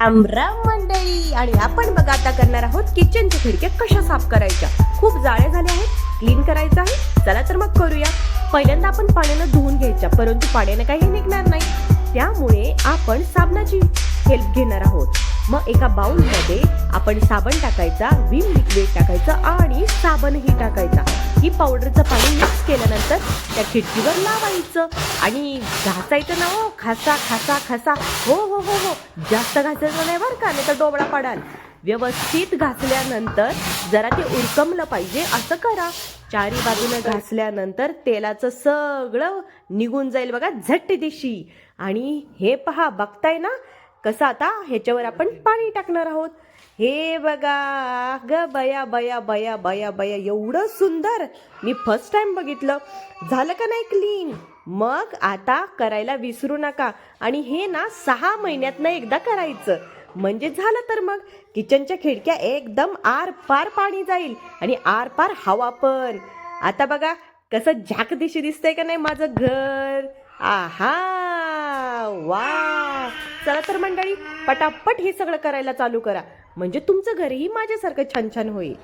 आमराम मंडळी आणि आपण बघा आता करणार आहोत किचनच्या खिडक्या कशा साफ करायच्या. खूप जाळ्या झाल्या आहेत क्लीन करायचं आहे. चला तर मग करूया. पहिल्यांदा आपण पाण्यानं धुवून घ्यायच्या परंतु पाण्यानं काही निघणार नाही. त्यामुळे आपण साबणाची हेल्प घेणार आहोत. मग एका बाउलमध्ये आपण साबण टाकायचा विम लिक्विड टाकायचं आणि साबणही टाकायचा. ही पावडरचं पाणी मिक्स केल्यानंतर त्या खिडकीवर लावायचं. आणि घासायचं ना हो खासा खासा खासा. हो हो हो हो. जास्त घासायचं नाही बरं का नाही तर डोबळा पडाल. व्यवस्थित घासल्यानंतर जरा ते उरकमलं पाहिजे असं करा. चारी बाजूनं घासल्यानंतर तेलाचं सगळं निघून जाईल बघा झट्ट दिशी आणि हे पहा बघताय ना? कसं आता ह्याच्यावर आपण पाणी टाकणार आहोत. हे बघा ग बया बया बया बया बया एवढं सुंदर. मी फर्स्ट टाइम बघितलं. झालं का नाही क्लीन मग आता करायला विसरू नका. आणि हे ना सहा महिन्यातनं एकदा करायचं. म्हणजे झालं तर मग. किचनच्या खिडक्या एकदम आर पार पाणी जाईल. आणि आर पार हवा पण. आता बघा कसं झाक दिशी दिसतंय का नाही माझं घर? आहा! वा चला तर मंडळी पटापट हे सगळं करायला चालू करा. म्हणजे तुमचं घरही माझ्यासारखं छान छान होईल.